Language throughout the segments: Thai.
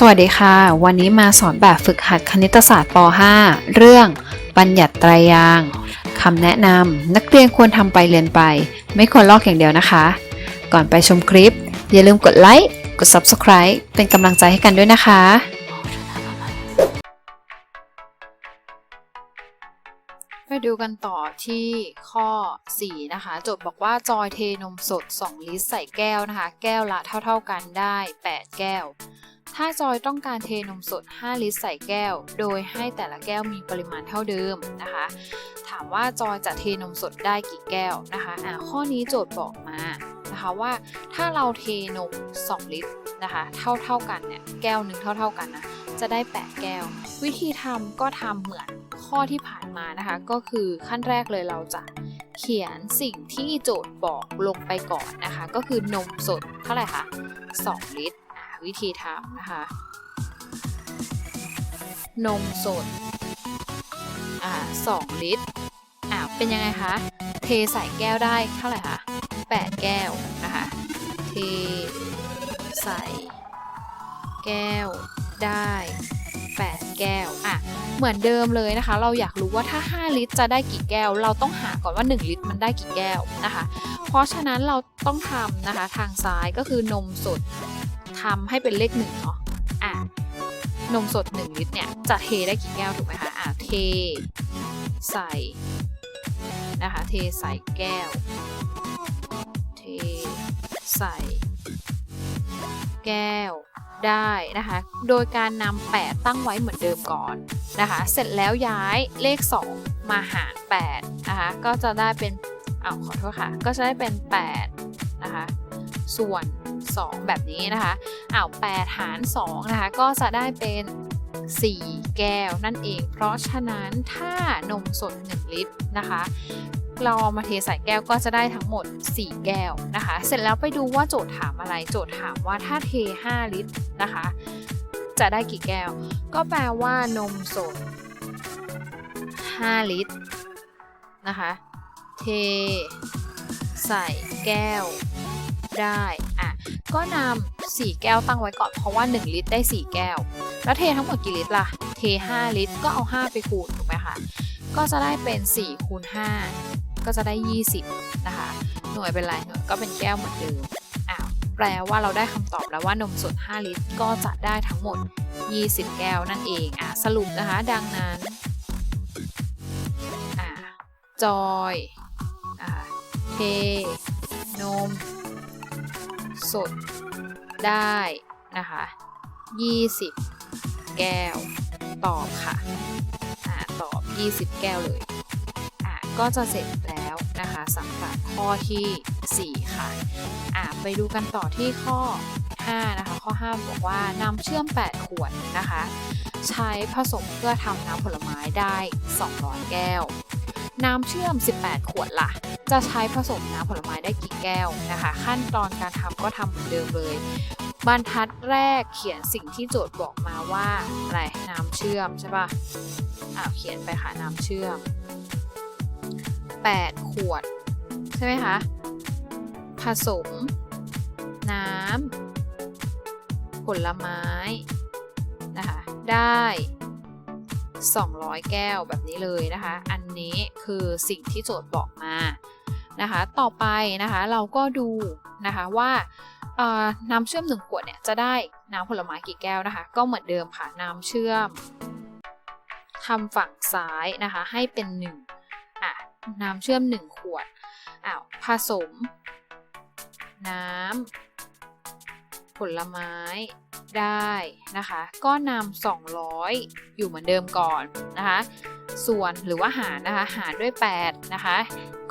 สวัสดีค่ะ วันนี้มาสอนแบบฝึกหัดคณิตศาสตร์ป .5 เรื่องบัญญัติไตรยางคำแนะนำนักเรียนควรทำไปเรียนไป ไม่ควรลอกอย่างเดียวนะคะ ก่อนไปชมคลิป อย่าลืมกดไลค์กด Subscribe เป็นกำลังใจให้กันด้วยนะคะไปดูกันต่อที่ข้อ 4 นะคะ โจทย์บอกว่าจอยเทนมสด 2 ลิตรใส่แก้วนะคะ แก้วละเท่า ๆกันได้ 8 แก้ว ถ้าจอยต้องการเทนมสด 5 ลิตรใส่แก้ว โดยให้แต่ละแก้วมีปริมาณเท่าเดิมนะคะ ถามว่าจอยจะเทนมสดได้กี่แก้วนะคะอ่าข้อนี้โจทย์บอกมานะคะว่าถ้าเราเทนม 2 ลิตรนะคะ เท่าเท่ากันเนี่ยแก้วหนึ่งเท่าเท่ากันนะจะได้ 8 แก้ว วิธีทำก็ทำเหมือนข้อที่ผ่านมานะคะ ก็คือขั้นแรกเลยเราจะเขียนสิ่งที่โจทย์บอกลงไปก่อนนะคะ ก็คือนมสดเท่าไหร่คะ2 ลิตร วิธีทำนะคะ นมสดอ่า2ลิตรอ่าเป็นยังไงคะ เทใส่แก้วได้เท่าไหร่คะ8แก้วนะคะ เทใส่แก้วได้ 8 แก้ว อะ เหมือนเดิมเลยนะคะ เราอยากรู้ว่าถ้า 5 ลิตรจะได้กี่แก้ว เราต้องหาก่อนว่า 1 ลิตรมันได้กี่แก้วนะคะ เพราะฉะนั้นเราต้องทำนะคะ ทางซ้ายก็คือนมสด ทำให้เป็นเลขหนึ่งเนาะอะนมสด 1 ลิตรเนี่ยจะเทได้กี่แก้วถูกไหมคะอะเทใส่นะคะเทใส่แก้ว เทใส่แก้วได้นะคะ โดยการนำ8ตั้งไว้เหมือนเดิมก่อนนะคะ เสร็จแล้วย้ายเลข 2 มาหาร8นะคะ ก็จะได้เป็นอ้าวขอโทษค่ะ ก็จะได้เป็น8นะคะ ส่วน 2 แบบนี้นะคะอ้าว8หาร2นะคะก็จะได้เป็น 4 แก้วนั่นเอง เพราะฉะนั้นถ้านมสด 1 ลิตรนะคะเราเอามาเทใส่แก้วก็จะได้ทั้งหมด 4 แก้วนะคะ เสร็จแล้วไปดูว่าโจทย์ถามอะไร โจทย์ถามว่าถ้าเท 5 ลิตรนะคะ จะได้กี่แก้ว ก็แปลว่านมสด 5 ลิตรนะคะ เท ใส่แก้วได้ ก็นำ4แก้วตั้งไว้ก่อนเพราะว่า 1 ลิตรได้ 4 แก้ว แล้วเททั้งหมดกี่ลิตรล่ะ เท 5 ลิตรก็เอา 5 ไปคูณถูกไหมคะ ก็จะได้เป็น4คูณ5ก็จะได้ 20 นะคะ หน่วยเป็นไรหน่วยก็เป็นแก้วเหมือนเดิมอ้าวแปลว่าเราได้คำตอบแล้วว่านมสด 5 ลิตรก็จะได้ทั้งหมด 20 แก้วนั่นเองอะสรุปนะคะ ดังนั้นอ่าจอยอ่าเทนม สดได้นะคะ 20 แก้ว ตอบค่ะอ่าตอบ 20 แก้วเลยอ่าก็จะเสร็จแล้วนะคะสำหรับข้อที่ 4 ค่ะอ่าไปดูกันต่อที่ข้อ 5 นะคะ ข้อ 5 บอกว่านำเชื่อม 8 ขวดนะคะ ใช้ผสมเพื่อทำน้ำผลไม้ได้ 200 แก้ว น้ำเชื่อม 18 ขวดล่ะ จะใช้ผสมน้ำผลไม้ได้กี่แก้วนะคะ ขั้นตอนการทำก็ทำเหมือนเดิมเลย บรรทัดแรกเขียนสิ่งที่โจทย์บอกมาว่าอะไรน้ำเชื่อมใช่ปะอ้าเขียนไปค่ะน้ำเชื่อม 8 ขวด ใช่ไหมคะ ผสม น้ำผลไม้นะคะได้200 แก้วแบบนี้เลยนะคะ อันนี้คือสิ่งที่โจทย์บอกมา นะคะ ต่อไปนะคะเราก็ดูนะคะว่าน้ำเชื่อม1ขวดเนี่ยจะได้น้ำผลไม้กี่แก้วนะคะ ก็เหมือนเดิมค่ะน้ำเชื่อมทำฝั่งซ้ายนะคะให้เป็น1อะน้ำเชื่อม 1 ขวดอ้าวผสม น้ำ ผลไม้ได้นะคะ ก็นำ200 อยู่เหมือนเดิมก่อนนะคะ ส่วนหรือว่าหารนะคะ หารด้วย 8 นะคะ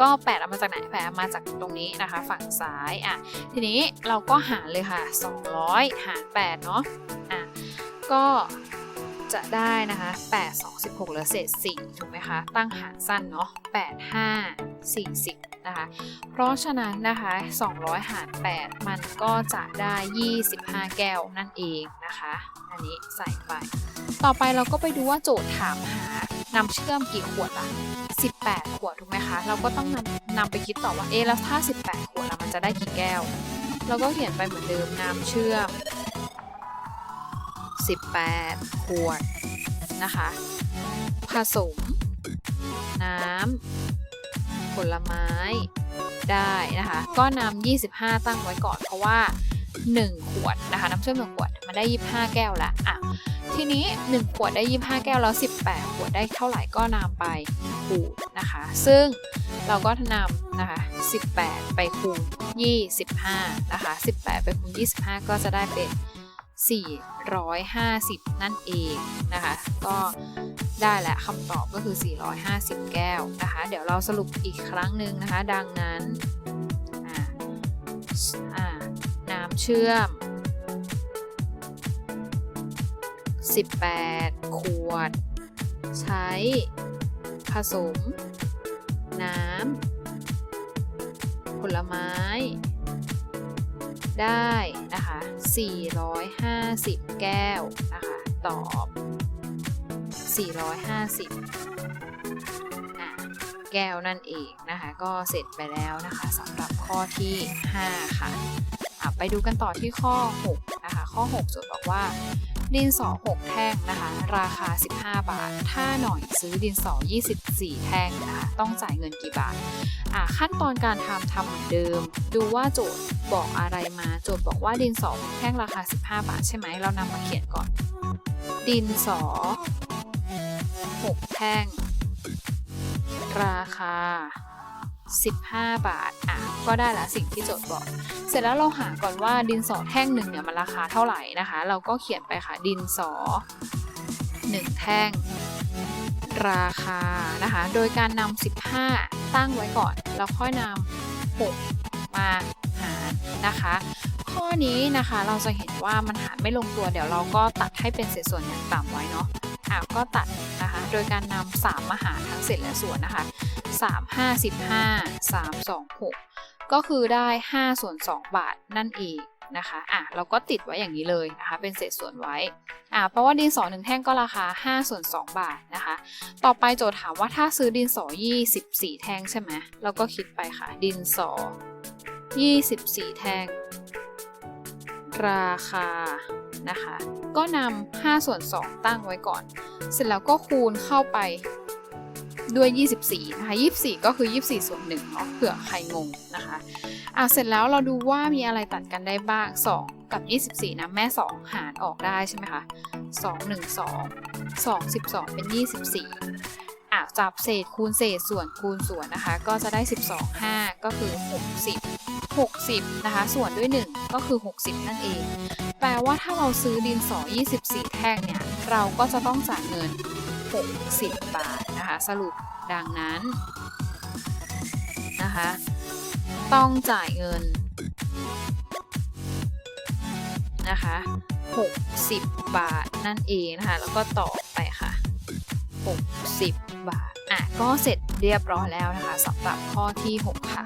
ก็ 8 เอามาจากไหน8เอามาจากตรงนี้นะคะ ฝั่งซ้ายอะทีนี้เราก็หารเลยค่ะ 200 หาร 8 เนาะอะก็ จะได้นะคะ 8 2 16เหลือเศษ4ถูกไหมคะ ตั้งหารสั้นเนาะ8 5 40นะคะ เพราะฉะนั้นนะคะ 200 หาร 8 มันก็จะได้ 25 แก้วนั่นเองนะคะ อันนี้ใส่ไป ต่อไปเราก็ไปดูว่าโจทย์ถามหานำเชื่อมกี่ขวดล่ะ18 ขวดถูกไหมคะ เราก็ต้องนำนำไปคิดต่อว่า เอ๊ะ แล้วถ้า 18 ขวดละมันจะได้กี่แก้ว เราก็เขียนไปเหมือนเดิมน้ำเชื่อม 18 ขวดนะคะ ผสม น้ำผลไม้ได้นะคะ ก็นำ25 ตั้งไว้ก่อนเพราะว่า 1 ขวดนะคะ น้ำเชื่อม1ขวดมันได้ 25 แก้วละอะทีนี้ 1 ขวดได้ 25 แก้วแล้ว 18 ขวดได้เท่าไหร่ก็นำไปคูณนะคะ ซึ่งเราก็นำนะคะ 18 ไปคูณ 25 นะคะ 18 ไปคูณ 25 ก็จะได้เป็น 450 นั่นเองนะคะ ก็ได้แหละคำตอบก็คือ 450 แก้วนะคะ เดี๋ยวเราสรุปอีกครั้งหนึ่งนะคะ ดังนั้นน้ำเชื่อม 18 ขวด ใช้ผสม น้ำ ผลไม้ ได้นะคะ 450 แก้วนะคะ ตอบ 450อะแก้วนั่นเองนะคะ ก็เสร็จไปแล้วนะคะสำหรับข้อที่ 5 ค่ะอะไปดูกันต่อที่ข้อ 6 นะคะ ข้อ 6 โจทย์บอกว่า ดินสอ 6 แท่งนะคะ ราคา 15 บาท ถ้าหน่อยซื้อดินสอ 24 แท่งนะคะ ต้องจ่ายเงินกี่บาทอะขั้นตอนการทำทำเหมือนเดิม ดูว่าโจทย์บอกอะไรมา โจทย์บอกว่าดินสอ 6 แท่งราคา 15 บาท ใช่ไหม เรานำมาเขียนก่อน ดินสอ 6 แท่ง ราคา 15 บาท อะ ก็ได้ละสิ่งที่โจทย์บอก เสร็จแล้วเราหาก่อนว่าดินสอแท่งหนึ่งเนี่ยมันราคาเท่าไหร่นะคะ เราก็เขียนไปค่ะดินสอ 1 แท่ง ราคานะคะ โดยการนำ15 ตั้งไว้ก่อน แล้วค่อยนำ6มาหารนะคะ ข้อนี้นะคะเราจะเห็นว่ามันหารไม่ลงตัวเดี๋ยวเราก็ตัดให้เป็นเศษส่วนอย่างต่ำไว้เนาะอะก็ตัดนะคะ โดยการนำ3มาหารทั้งเศษและส่วนนะคะ 3 5 15 3 2 6 ก็คือได้5ส่วน2บาทนั่นเองนะคะอะเราก็ติดไว้อย่างนี้เลยนะคะ เป็นเศษส่วนไว้อะเพราะว่าดินสอหนึ่งแท่งก็ราคา5ส่วน2บาทนะคะ ต่อไปโจทย์ถามว่าถ้าซื้อดินสอ 24 แท่งใช่ไหมเราก็คิดไปค่ะ ดินสอ 24 แท่ง ราคานะคะ ก็นำ5ส่วน2ตั้งไว้ก่อน เสร็จแล้วก็คูณเข้าไป ด้วย 24 นะคะ 24 ก็คือ 24 ส่วน1เนาะเผื่อใครงงนะคะอะเสร็จแล้วเราดูว่ามีอะไรตัดกันได้บ้าง 2 กับ 24 นะ แม่ 2 หารออกได้ใช่ไหมคะ 2 1 2 2 12 เป็น 24อะจับเศษคูณเศษส่วนคูณส่วนนะคะ ก็จะได้ 12 5 ก็คือ 60 60 นะคะ ส่วนด้วย 1 ก็คือ 60 นั่นเอง แปลว่าถ้าเราซื้อดินสอ 24 แท่งเนี่ย เราก็จะต้องจ่ายเงิน 60 บาทนะคะ สรุปดังนั้นนะคะ ต้องจ่ายเงินนะคะ 60 บาทนั่นเองนะคะ แล้วก็ต่อไปค่ะ 60 บาท อะ ก็เสร็จเรียบร้อยแล้วนะคะสำหรับข้อที่ 6 ค่ะ